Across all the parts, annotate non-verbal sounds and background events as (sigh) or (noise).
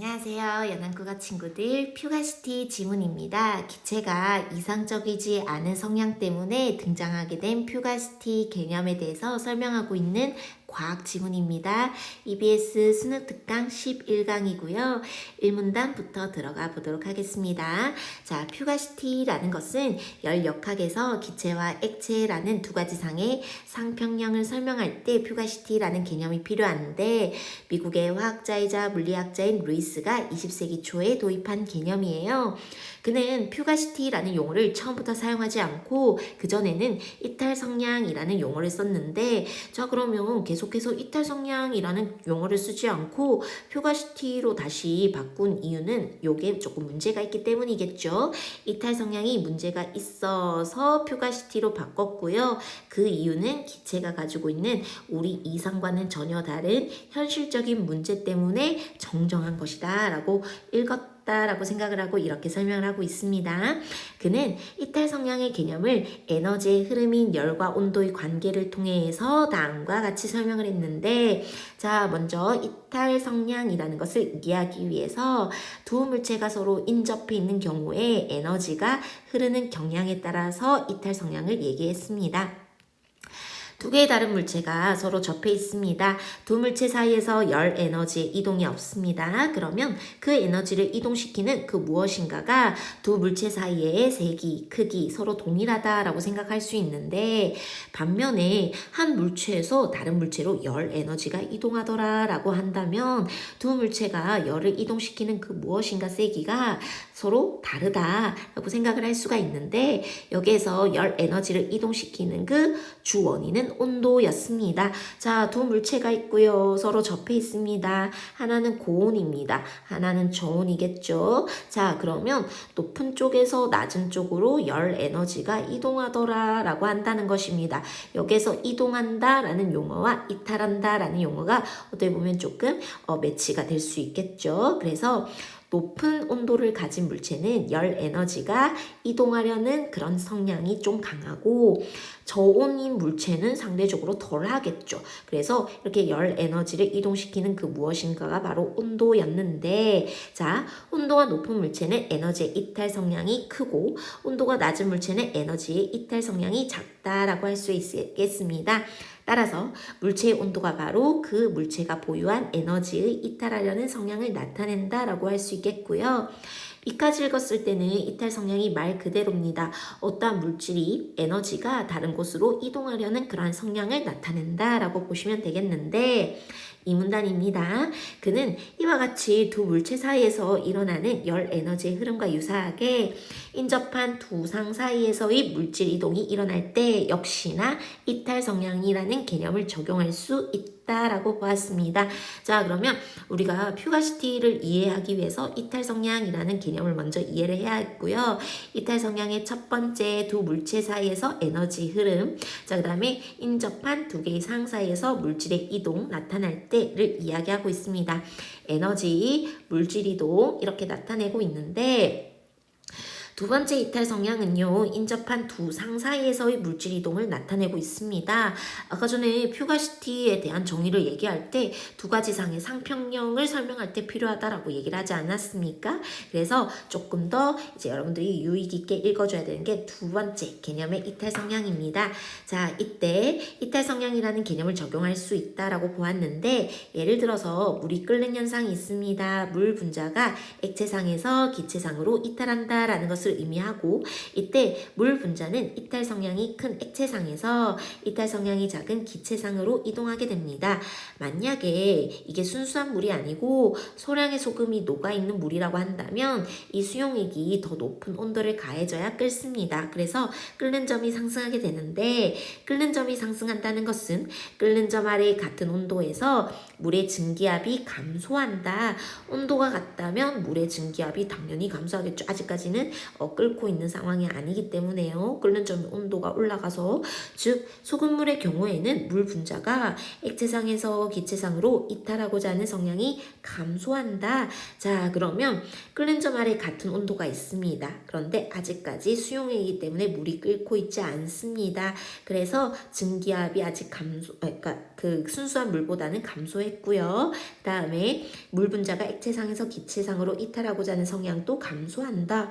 안녕하세요. 연안국어 친구들 퓨가시티 지문입니다. 기체가 이상적이지 않은 성향 때문에 등장하게 된 퓨가시티 개념에 대해서 설명하고 있는 과학 지문입니다. EBS 수능 특강 11강이고요. 1문단부터 들어가 보도록 하겠습니다. 자, 퓨가시티라는 것은 열 역학에서 기체와 액체라는 두 가지 상의 상평형을 설명할 때 퓨가시티라는 개념이 필요한데 미국의 화학자이자 물리학자인 루이스가 20세기 초에 도입한 개념이에요. 그는 퓨가시티라는 용어를 처음부터 사용하지 않고 그전에는 이탈 성량이라는 용어를 썼는데 자 그러면 계속 해서 이탈 성량이라는 용어를 쓰지 않고 퓨가시티로 다시 바꾼 이유는 요게 조금 문제가 있기 때문이겠죠. 이탈 성량이 문제가 있어서 퓨가시티로 바꿨고요. 그 이유는 기체가 가지고 있는 우리 이상과는 전혀 다른 현실적인 문제 때문에 정정한 것이다 라고 읽었 라고 생각을 하고 이렇게 설명을 하고 있습니다. 그는 이탈 성향의 개념을 에너지의 흐름인 열과 온도의 관계를 통해서 다음과 같이 설명을 했는데 자 먼저 이탈 성향이라는 것을 이해하기 위해서 두 물체가 서로 인접해 있는 경우에 에너지가 흐르는 경향에 따라서 이탈 성향을 얘기했습니다. 두 개의 다른 물체가 서로 접해 있습니다. 두 물체 사이에서 열 에너지의 이동이 없습니다. 그러면 그 에너지를 이동시키는 그 무엇인가가 두 물체 사이의 세기, 크기 서로 동일하다라고 생각할 수 있는데 반면에 한 물체에서 다른 물체로 열 에너지가 이동하더라라고 한다면 두 물체가 열을 이동시키는 그 무엇인가 세기가 서로 다르다라고 생각을 할 수가 있는데 여기에서 열 에너지를 이동시키는 그 주 원인은 온도였습니다. 자, 두 물체가 있고요. 서로 접해 있습니다. 하나는 고온입니다. 하나는 저온이겠죠. 자, 그러면 높은 쪽에서 낮은 쪽으로 열 에너지가 이동하더라 라고 한다는 것입니다. 여기서 이동한다 라는 용어와 이탈한다 라는 용어가 어떻게 보면 조금 어, 매치가 될 수 있겠죠. 그래서 높은 온도를 가진 물체는 열 에너지가 이동하려는 그런 성향이 좀 강하고 저온인 물체는 상대적으로 덜 하겠죠. 그래서 이렇게 열 에너지를 이동시키는 그 무엇인가가 바로 온도였는데 자, 온도가 높은 물체는 에너지의 이탈 성향이 크고 온도가 낮은 물체는 에너지의 이탈 성향이 작다라고 할 수 있겠습니다. 따라서 물체의 온도가 바로 그 물체가 보유한 에너지의 이탈하려는 성향을 나타낸다라고 할 수 있겠고요. 이까지 읽었을 때는 이탈 성향이 말 그대로입니다. 어떠한 물질이 에너지가 다른 곳으로 이동하려는 그러한 성향을 나타낸다라고 보시면 되겠는데 이 문단입니다. 그는 이와 같이 두 물체 사이에서 일어나는 열 에너지의 흐름과 유사하게 인접한 두 상 사이에서의 물질 이동이 일어날 때 역시나 이탈 성향이라는 개념을 적용할 수 있다 라고 보았습니다. 자, 그러면 우리가 퓨가시티를 이해하기 위해서 이탈 성향이라는 개념을 먼저 이해를 해야 했고요. 이탈 성향의 첫 번째 두 물체 사이에서 에너지 흐름, 자, 그 다음에 인접한 두 개의 상 사이에서 물질의 이동 나타날 때를 이야기하고 있습니다. 에너지, 물질 이동 이렇게 나타내고 있는데 두 번째 이탈 성향은요, 인접한 두 상 사이에서의 물질 이동을 나타내고 있습니다. 아까 전에 퓨가시티에 대한 정의를 얘기할 때 두 가지 상의 상평형을 설명할 때 필요하다라고 얘기를 하지 않았습니까? 그래서 조금 더 이제 여러분들이 유익 있게 읽어줘야 되는 게 두 번째 개념의 이탈 성향입니다. 자, 이때 이탈 성향이라는 개념을 적용할 수 있다라고 보았는데, 예를 들어서 물이 끓는 현상이 있습니다. 물 분자가 액체상에서 기체상으로 이탈한다라는 것을 것을 의미하고 이때 물 분자는 이탈 성향이 큰 액체상에서 이탈 성향이 작은 기체상으로 이동하게 됩니다. 만약에 이게 순수한 물이 아니고 소량의 소금이 녹아 있는 물이라고 한다면 이 수용액이 더 높은 온도를 가해져야 끓습니다. 그래서 끓는 점이 상승하게 되는데 끓는 점이 상승한다는 것은 끓는 점 아래 같은 온도에서 물의 증기압이 감소한다. 온도가 같다면 물의 증기압이 당연히 감소하겠죠. 아직까지는 어, 끓고 있는 상황이 아니기 때문에요. 끓는 점 온도가 올라가서 즉 소금물의 경우에는 물 분자가 액체상에서 기체상으로 이탈하고자 하는 성향이 감소한다. 자 그러면 끓는 점 아래 같은 온도가 있습니다. 그런데 아직까지 수용액이기 때문에 물이 끓고 있지 않습니다. 그래서 증기압이 아직 감소, 아, 그러니까 그 순수한 물보다는 감소했고요. 그 다음에 물 분자가 액체상에서 기체상으로 이탈하고자 하는 성향도 감소한다.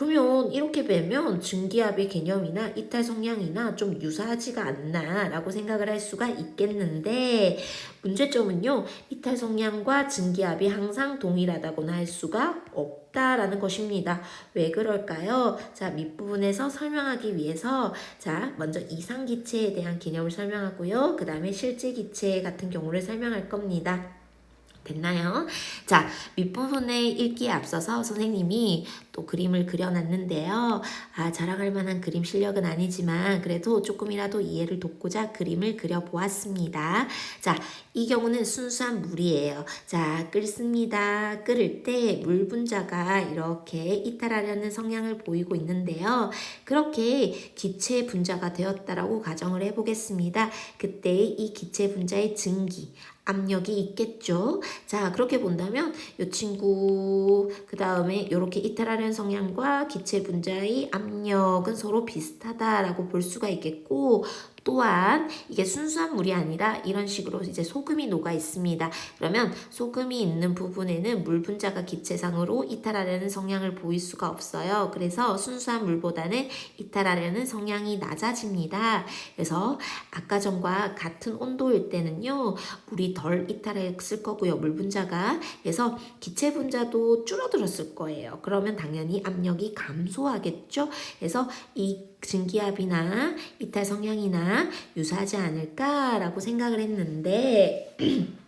그러면 이렇게 보면 증기압의 개념이나 이탈 성향이나 좀 유사하지가 않나라고 생각을 할 수가 있겠는데 문제점은요 이탈 성향과 증기압이 항상 동일하다고나 할 수가 없다라는 것입니다. 왜 그럴까요? 자 밑부분에서 설명하기 위해서 자 먼저 이상 기체에 대한 개념을 설명하고요. 그 다음에 실제 기체 같은 경우를 설명할 겁니다. 됐나요? 자, 밑부분에 읽기에 앞서서 선생님이 또 그림을 그려놨는데요. 아, 자랑할 만한 그림 실력은 아니지만 그래도 조금이라도 이해를 돕고자 그림을 그려보았습니다. 자, 이 경우는 순수한 물이에요. 자, 끓습니다. 끓을 때 물 분자가 이렇게 이탈하려는 성향을 보이고 있는데요. 그렇게 기체 분자가 되었다라고 가정을 해보겠습니다. 그때 이 기체 분자의 증기, 압력이 있겠죠. 자, 그렇게 본다면 이 친구 그 다음에 이렇게 이탈하려는 성향과 기체 분자의 압력은 서로 비슷하다라고 볼 수가 있겠고 또한 이게 순수한 물이 아니라 이런 식으로 이제 소금이 녹아 있습니다. 그러면 소금이 있는 부분에는 물 분자가 기체상으로 이탈하려는 성향을 보일 수가 없어요. 그래서 순수한 물보다는 이탈하려는 성향이 낮아집니다. 그래서 아까 전과 같은 온도일 때는요, 물이 덜 이탈했을 거고요. 물 분자가. 그래서 기체 분자도 줄어들었을 거예요. 그러면 당연히 압력이 감소하겠죠. 그래서 이 증기압이나 이탈 성향이나 유사하지 않을까라고 생각을 했는데 (clears throat)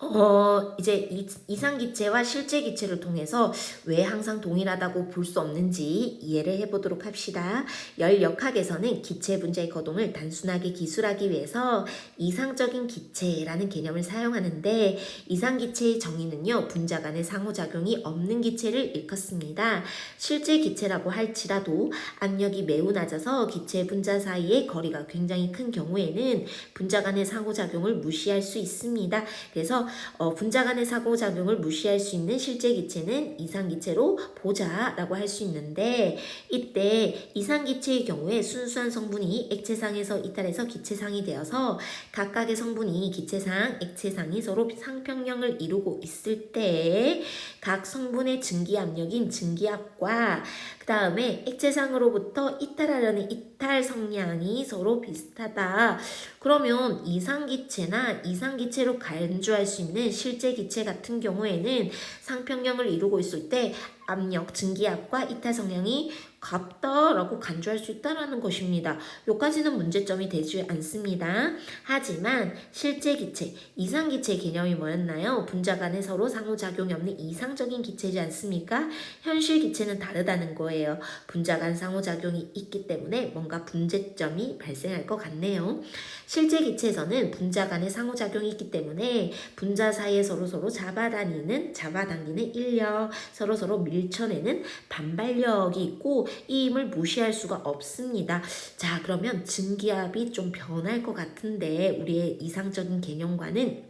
어, 이제 이, 이상 기체와 실제 기체를 통해서 왜 항상 동일하다고 볼 수 없는지 이해를 해보도록 합시다. 열 역학에서는 기체 분자의 거동을 단순하게 기술하기 위해서 이상적인 기체라는 개념을 사용하는데 이상 기체의 정의는요, 분자 간의 상호작용이 없는 기체를 일컫습니다. 실제 기체라고 할지라도 압력이 매우 낮아서 기체 분자 사이의 거리가 굉장히 큰 경우에는 분자 간의 상호작용을 무시할 수 있습니다. 그래서 어, 분자 간의 상호작용을 무시할 수 있는 실제 기체는 이상기체로 보자라고 할 수 있는데 이때 이상기체의 경우에 순수한 성분이 액체상에서 이탈해서 기체상이 되어서 각각의 성분이 기체상, 액체상이 서로 상평형을 이루고 있을 때 각 성분의 증기압력인 증기압과 그 다음에 액체상으로부터 이탈하려는 이탈 성량이 서로 비슷하다. 그러면 이상기체나 이상기체로 간주할 수 있는 실제 기체 같은 경우에는 상평형을 이루고 있을 때 압력, 증기압과 이탈 성량이 같다라고 간주할 수 있다라는 것입니다. 여기까지는 문제점이 되지 않습니다. 하지만 실제 기체, 이상 기체 개념이 뭐였나요? 분자 간에 서로 상호작용이 없는 이상적인 기체지 않습니까? 현실 기체는 다르다는 거예요. 분자 간 상호작용이 있기 때문에 뭔가 문제점이 발생할 것 같네요. 실제 기체에서는 분자 간의 상호작용이 있기 때문에 분자 사이에 서로 서로 잡아다니는 잡아당기는 인력, 서로 서로 밀쳐내는 반발력이 있고 이 힘을 무시할 수가 없습니다. 자, 그러면 증기압이 좀 변할 것 같은데 우리의 이상적인 개념과는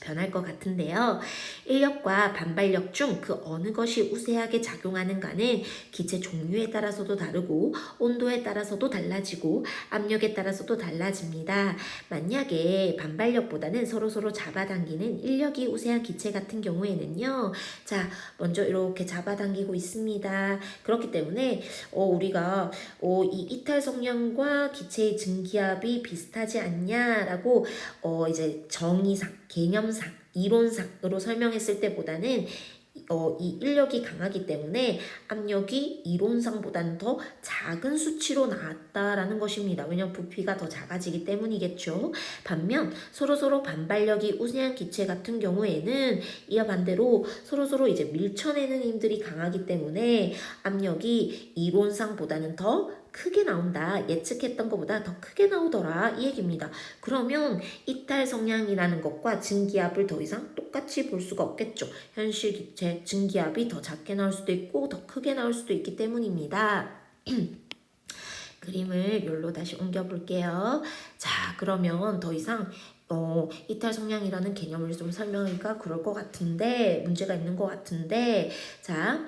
변할 것 같은데요. 인력과 반발력 중 그 어느 것이 우세하게 작용하는가는 기체 종류에 따라서도 다르고 온도에 따라서도 달라지고 압력에 따라서도 달라집니다. 만약에 반발력보다는 서로서로 잡아당기는 인력이 우세한 기체 같은 경우에는요. 자, 먼저 이렇게 잡아당기고 있습니다. 그렇기 때문에 어, 우리가 어, 이 이탈 성량과 기체의 증기압이 비슷하지 않냐라고 어, 이제 정의상 개념상, 이론상으로 설명했을 때보다는 어, 이 인력이 강하기 때문에 압력이 이론상보다는 더 작은 수치로 나왔다라는 것입니다. 왜냐하면 부피가 더 작아지기 때문이겠죠. 반면 서로서로 반발력이 우세한 기체 같은 경우에는 이와 반대로 서로서로 이제 밀쳐내는 힘들이 강하기 때문에 압력이 이론상보다는 더 크게 나온다. 예측했던 것보다 더 크게 나오더라. 이 얘기입니다. 그러면 이탈 성향이라는 것과 증기압을 더 이상 똑같이 볼 수가 없겠죠. 현실 기체 증기압이 더 작게 나올 수도 있고 더 크게 나올 수도 있기 때문입니다. (clears throat) 그림을 열로 다시 옮겨 볼게요. 자, 그러면 더 이상 어, 이탈 성향이라는 개념을 좀 설명하기가 그럴 것 같은데 문제가 있는 것 같은데 자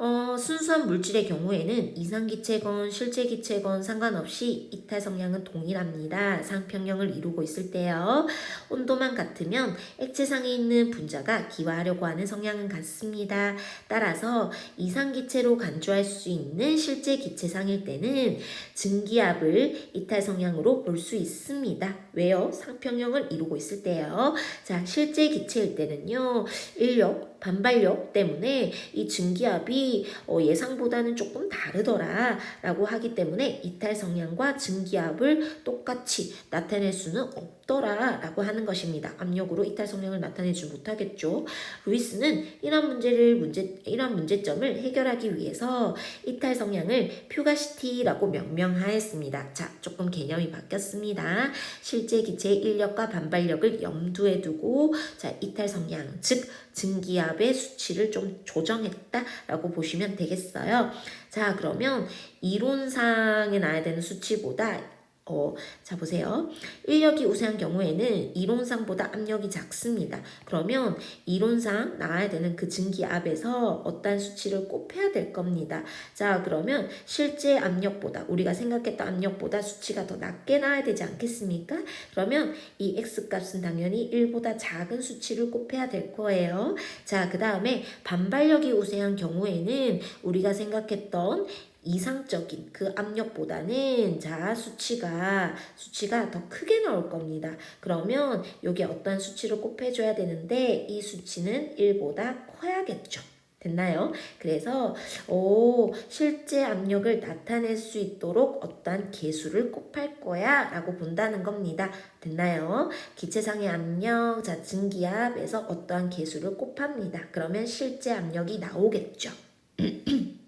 어, 순수한 물질의 경우에는 이상기체건 실제기체건 상관없이 이탈 성향은 동일합니다. 상평형을 이루고 있을 때요. 온도만 같으면 액체상에 있는 분자가 기화하려고 하는 성향은 같습니다. 따라서 이상기체로 간주할 수 있는 실제 기체상일 때는 증기압을 이탈 성향으로 볼 수 있습니다. 왜요? 상평형을 이루고 있을 때요. 자, 실제 기체일 때는요. 인력, 반발력 때문에 이 증기압이 어, 예상보다는 조금 다르더라 라고 하기 때문에 이탈 성향과 증기압을 똑같이 나타낼 수는 없더라 라고 하는 것입니다. 압력으로 이탈 성향을 나타내지 못하겠죠. 루이스는 이런 문제를 문제 이런 문제점을 해결하기 위해서 이탈 성향을 퓨가시티라고 명명하였습니다. 자, 조금 개념이 바뀌었습니다. 실제 기체의 인력과 반발력을 염두에 두고 자, 이탈 성향 즉 증기압 의 수치를 좀 조정했다라고 보시면 되겠어요. 자, 그러면 이론상에 나야 되는 수치보다 어, 자 보세요. 인력이 우세한 경우에는 이론상보다 압력이 작습니다. 그러면 이론상 나와야 되는 그 증기압에서 어떤 수치를 곱해야 될 겁니다. 자 그러면 실제 압력보다 우리가 생각했던 압력보다 수치가 더 낮게 나와야 되지 않겠습니까? 그러면 이 x값은 당연히 1보다 작은 수치를 곱해야 될 거예요. 자그 다음에 반발력이 우세한 경우에는 우리가 생각했던 이상적인 그 압력보다는 자 수치가 수치가 더 크게 나올 겁니다. 그러면 여기 어떤 수치를 곱해줘야 되는데 이 수치는 1보다 커야겠죠. 됐나요? 그래서 오 실제 압력을 나타낼 수 있도록 어떠한 개수를 곱할 거야 라고 본다는 겁니다. 됐나요? 기체상의 압력, 자 증기압에서 어떠한 개수를 곱합니다. 그러면 실제 압력이 나오겠죠. (clears throat)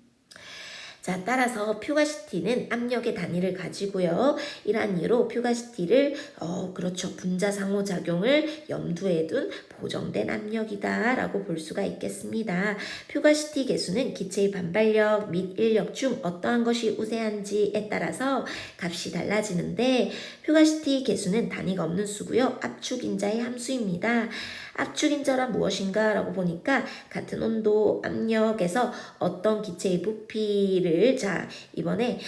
자, 따라서 퓨가시티는 압력의 단위를 가지고요. 이러한 이유로 퓨가시티를 어, 그렇죠. 분자 상호작용을 염두에 둔 보정된 압력이다라고 볼 수가 있겠습니다. 퓨가시티 개수는 기체의 반발력 및 인력 중 어떠한 것이 우세한지에 따라서 값이 달라지는데 퓨가시티 개수는 단위가 없는 수고요. 압축 인자의 함수입니다. 압축인자란 무엇인가 라고 보니까 같은 온도 압력에서 어떤 기체의 부피를 자 이번에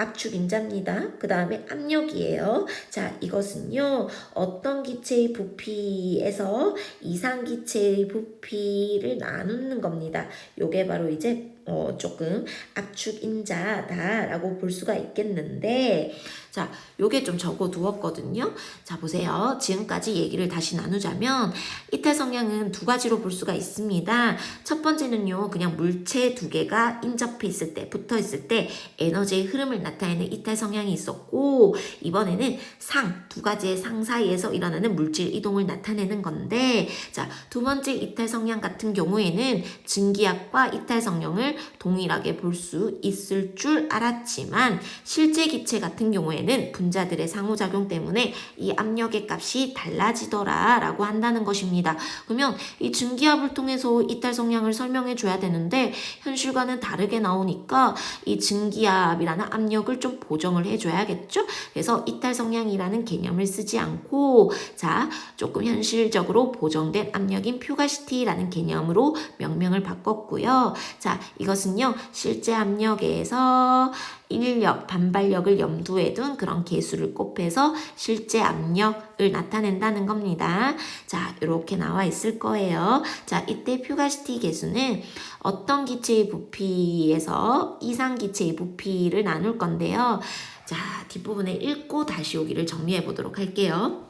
압축인자입니다. 그 다음에 압력이에요. 자, 이것은요, 어떤 기체의 부피에서 이상 기체의 부피를 나누는 겁니다. 요게 바로 이제 어, 조금 압축 인자다라고 볼 수가 있겠는데, 자, 요게 좀 적어 두었거든요. 자, 보세요. 지금까지 얘기를 다시 나누자면, 이탈 성향은 두 가지로 볼 수가 있습니다. 첫 번째는요, 그냥 물체 두 개가 인접해 있을 때, 붙어 있을 때 에너지의 흐름을 나타내는 이탈 성향이 있었고, 이번에는 상, 두 가지의 상 사이에서 일어나는 물질 이동을 나타내는 건데, 자, 두 번째 이탈 성향 같은 경우에는 증기압과 이탈 성향을 동일하게 볼 수 있을 줄 알았지만, 실제 기체 같은 경우에는 분자들의 상호작용 때문에 이 압력의 값이 달라지더라 라고 한다는 것입니다. 그러면 이 증기압을 통해서 이탈 성향을 설명해 줘야 되는데 현실과는 다르게 나오니까 이 증기압이라는 압력을 좀 보정을 해 줘야겠죠? 그래서 이탈 성향이라는 개념을 쓰지 않고 자, 조금 현실적으로 보정된 압력인 퓨가시티라는 개념으로 명명을 바꿨고요. 자, 이것은요. 실제 압력에서 인력, 반발력을 염두에 둔 그런 개수를 곱해서 실제 압력을 나타낸다는 겁니다. 자, 이렇게 나와 있을 거예요. 자, 이때 퓨가시티 개수는 어떤 기체의 부피에서 이상 기체의 부피를 나눌 건데요. 자, 뒷부분에 읽고 다시 오기를 정리해 보도록 할게요.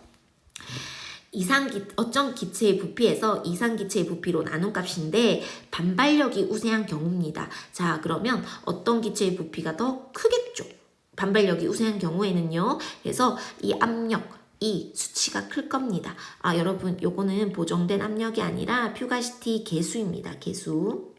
이상기 어떤 기체의 부피에서 이상기체의 부피로 나눈 값인데 반발력이 우세한 경우입니다. 자 그러면 어떤 기체의 부피가 더 크겠죠? 반발력이 우세한 경우에는요. 그래서 이 압력 이 수치가 클 겁니다. 아 여러분 요거는 보정된 압력이 아니라 퓨가시티 개수입니다. 개수.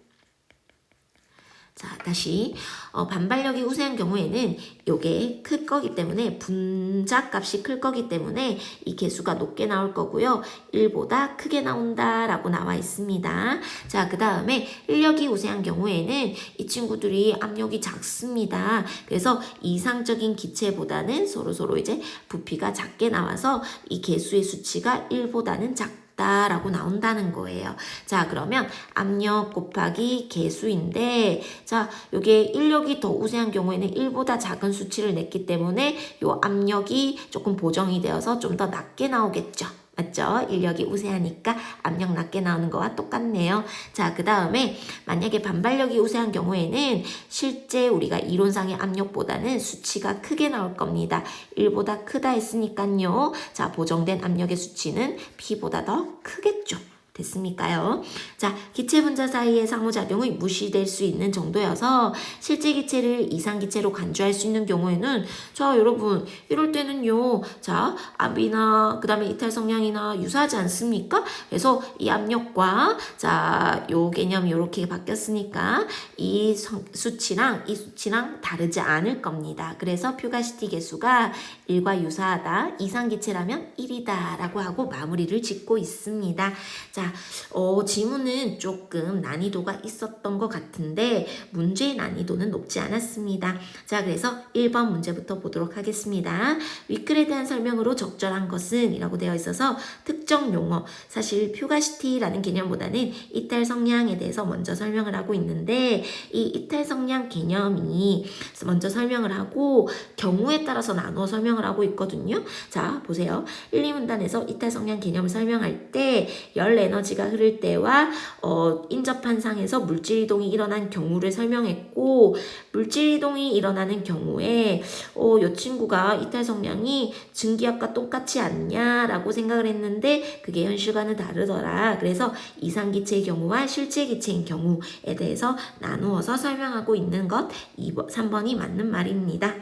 자, 다시 어, 반발력이 우세한 경우에는 요게 클 거기 때문에 분자 값이 클 거기 때문에 이 개수가 높게 나올 거고요. 1보다 크게 나온다라고 나와 있습니다. 자, 그 다음에 인력이 우세한 경우에는 이 친구들이 압력이 작습니다. 그래서 이상적인 기체보다는 서로서로 이제 부피가 작게 나와서 이 개수의 수치가 1보다는 작 라고 나온다는 거예요. 자, 그러면 압력 곱하기 개수인데, 자, 요게 인력이 더 우세한 경우에는 1보다 작은 수치를 냈기 때문에 요 압력이 조금 보정이 되어서 좀 더 낮게 나오겠죠. 맞죠? 인력이 우세하니까 압력 낮게 나오는 거와 똑같네요. 자, 그 다음에 만약에 반발력이 우세한 경우에는 실제 우리가 이론상의 압력보다는 수치가 크게 나올 겁니다. 1보다 크다 했으니까요. 자, 보정된 압력의 수치는 P보다 더 크겠죠. 됐습니까요? 자, 기체 분자 사이의 상호작용이 무시될 수 있는 정도여서 실제 기체를 이상 기체로 간주할 수 있는 경우에는 자, 여러분, 이럴 때는요. 자, 압이나 그다음에 이탈 성량이나 유사하지 않습니까? 그래서 이 압력과 자, 요 개념이 이렇게 바뀌었으니까 이 성, 수치랑 이 수치랑 다르지 않을 겁니다. 그래서 퓨가시티 개수가 1과 유사하다. 이상 기체라면 1이다라고 하고 마무리를 짓고 있습니다. 자, 어, 지문은 조금 난이도가 있었던 것 같은데 문제의 난이도는 높지 않았습니다. 자, 그래서 1번 문제부터 보도록 하겠습니다. 위클에 대한 설명으로 적절한 것은 이라고 되어 있어서 특정 용어, 사실 퓨가시티라는 개념보다는 이탈 성량에 대해서 먼저 설명을 하고 있는데 이 이탈 성량 개념이 먼저 설명을 하고 경우에 따라서 나누어 설명을 하고 있거든요. 자, 보세요. 1, 2문단에서 이탈 성량 개념을 설명할 때열 에너지가 흐를 때와 어, 인접한 상에서 물질 이동이 일어난 경우를 설명했고 물질 이동이 일어나는 경우에 어, 이 친구가 이탈 성량이 증기압과 똑같지 않냐라고 생각을 했는데 그게 현실과는 다르더라. 그래서 이상 기체의 경우와 실제 기체인 경우에 대해서 나누어서 설명하고 있는 것 2번, 3번이 맞는 말입니다.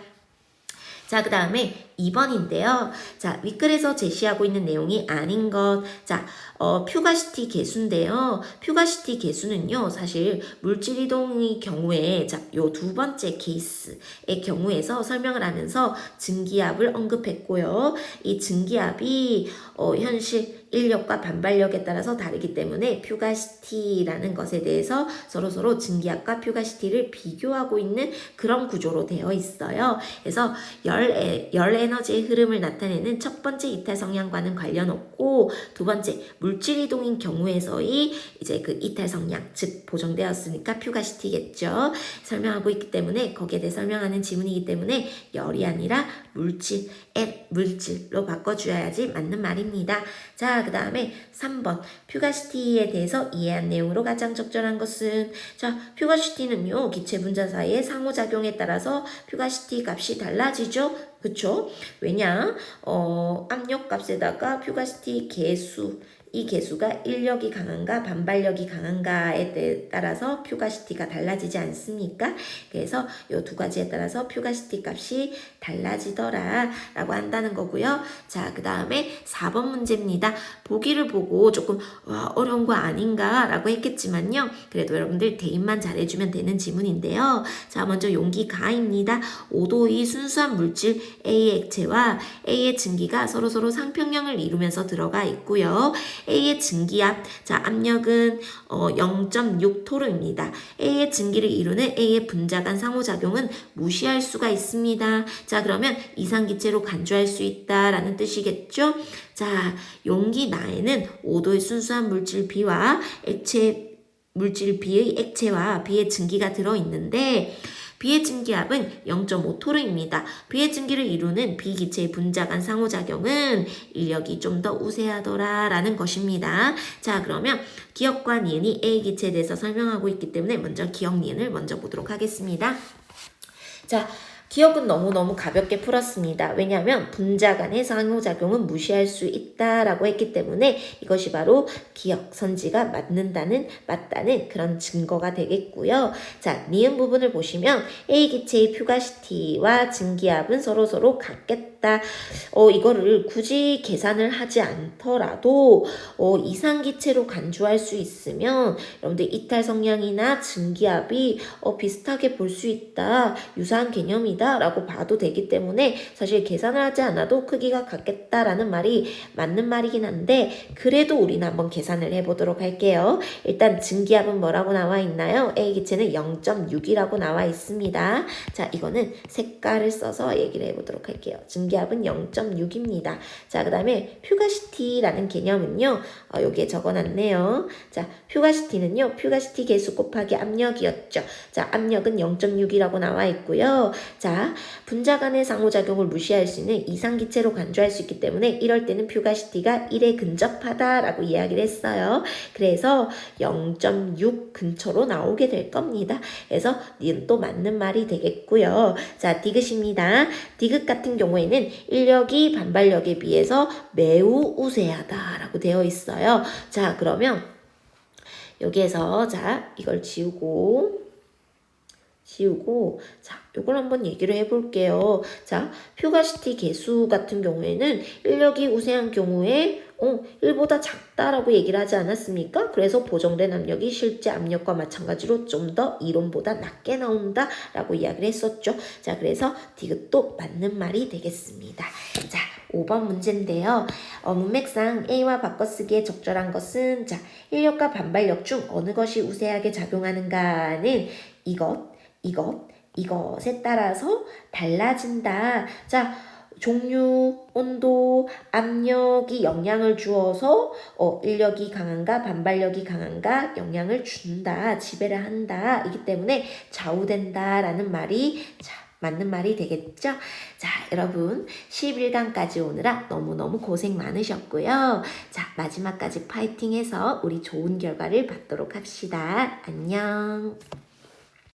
자, 그 다음에 2번인데요. 자, 윗글에서 제시하고 있는 내용이 아닌 것. 자, 어, 퓨가시티 개수인데요. 퓨가시티 개수는요, 사실 물질 이동의 경우에, 자, 요 두 번째 케이스의 경우에서 설명을 하면서 증기압을 언급했고요. 이 증기압이, 어, 현실, 인력과 반발력에 따라서 다르기 때문에 퓨가시티라는 것에 대해서 서로서로 증기압과 퓨가시티를 비교하고 있는 그런 구조로 되어 있어요. 그래서 열, 에, 열 에너지의 흐름을 나타내는 첫 번째 이탈 성량과는 관련 없고 두 번째 물질 이동인 경우에서의 이제 그 이탈 성량 즉 보정되었으니까 퓨가시티겠죠. 설명하고 있기 때문에 거기에 대해 설명하는 지문이기 때문에 열이 아니라 물질, 앱, 물질로 바꿔 주어야지 맞는 말입니다. 자, 그 다음에 3번 퓨가시티에 대해서 이해한 내용으로 가장 적절한 것은 자, 퓨가시티는요 기체 분자 사이의 상호작용에 따라서 퓨가시티 값이 달라지죠. 그쵸? 왜냐? 어, 압력 값에다가 퓨가시티 개수 이 개수가 인력이 강한가 반발력이 강한가에 따라서 퓨가시티가 달라지지 않습니까? 그래서 이 두 가지에 따라서 퓨가시티 값이 달라지더라 라고 한다는 거고요. 자, 그 다음에 4번 문제입니다. 보기를 보고 조금 와, 어려운 거 아닌가 라고 했겠지만요. 그래도 여러분들 대입만 잘해주면 되는 지문인데요. 자, 먼저 용기 가입니다. 5도의 순수한 물질 A의 액체와 A의 증기가 서로서로 상평형을 이루면서 들어가 있고요. A의 증기압, 자 압력은 어, 0.6토르입니다. A의 증기를 이루는 A의 분자 간 상호작용은 무시할 수가 있습니다. 자 그러면 이상기체로 간주할 수 있다라는 뜻이겠죠? 자 용기 나에는 5도의 순수한 물질 B와 액체 물질 B의 액체와 B의 증기가 들어있는데 비의 증기압은 0.5토르입니다. 비의 증기를 이루는 비기체의 분자 간 상호작용은 인력이 좀 더 우세하더라 라는 것입니다. 자, 그러면 기억과 니은이 A 기체에 대해서 설명하고 있기 때문에 먼저 기억 니은을 먼저 보도록 하겠습니다. 자, 기억은 너무너무 가볍게 풀었습니다. 왜냐하면 분자 간의 상호작용은 무시할 수 있다라고 했기 때문에 이것이 바로 기억, 선지가 맞는다는, 맞다는 그런 증거가 되겠고요. 자, 니은 부분을 보시면 A 기체의 퓨가시티와 증기압은 서로서로 같겠다. 어, 이거를 굳이 계산을 하지 않더라도 어, 이상 기체로 간주할 수 있으면 여러분들 이탈 성량이나 증기압이 어, 비슷하게 볼 수 있다. 유사한 개념이 다. 라고 봐도 되기 때문에 사실 계산을 하지 않아도 크기가 같겠다라는 말이 맞는 말이긴 한데 그래도 우리는 한번 계산을 해보도록 할게요. 일단 증기압은 뭐라고 나와 있나요? A 기체는 0.6이라고 나와 있습니다. 자, 이거는 색깔을 써서 얘기를 해보도록 할게요. 증기압은 0.6입니다. 자, 그 다음에 퓨가시티라는 개념은요. 어, 여기에 적어놨네요. 자, 퓨가시티는요. 퓨가시티 개수 곱하기 압력이었죠. 자, 압력은 0.6이라고 나와 있고요. 자, 분자 간의 상호작용을 무시할 수 있는 이상기체로 간주할 수 있기 때문에 이럴 때는 퓨가시티가 1에 근접하다라고 이야기를 했어요. 그래서 0.6 근처로 나오게 될 겁니다. 그래서 니은 또 맞는 말이 되겠고요. 자, 디귿입니다. 디귿 같은 경우에는 인력이 반발력에 비해서 매우 우세하다라고 되어 있어요. 자, 그러면 여기에서 자, 이걸 지우고 지우고 자, 요걸 한번 얘기를 해볼게요. 자, 퓨가시티 개수 같은 경우에는 인력이 우세한 경우에 어, 1보다 작다라고 얘기를 하지 않았습니까? 그래서 보정된 압력이 실제 압력과 마찬가지로 좀 더 이론보다 낮게 나온다라고 이야기를 했었죠. 자, 그래서 디귿도 맞는 말이 되겠습니다. 자, 5번 문제인데요. 어, 문맥상 A와 바꿔쓰기에 적절한 것은 자, 인력과 반발력 중 어느 것이 우세하게 작용하는가는 이것, 이것, 이것에 따라서 달라진다. 자, 종류, 온도, 압력이 영향을 주어서 어, 인력이 강한가 반발력이 강한가 영향을 준다, 지배를 한다. 이기 때문에 좌우된다라는 말이 자, 맞는 말이 되겠죠? 자, 여러분 11강까지 오느라 너무너무 고생 많으셨고요. 자, 마지막까지 파이팅해서 우리 좋은 결과를 받도록 합시다. 안녕.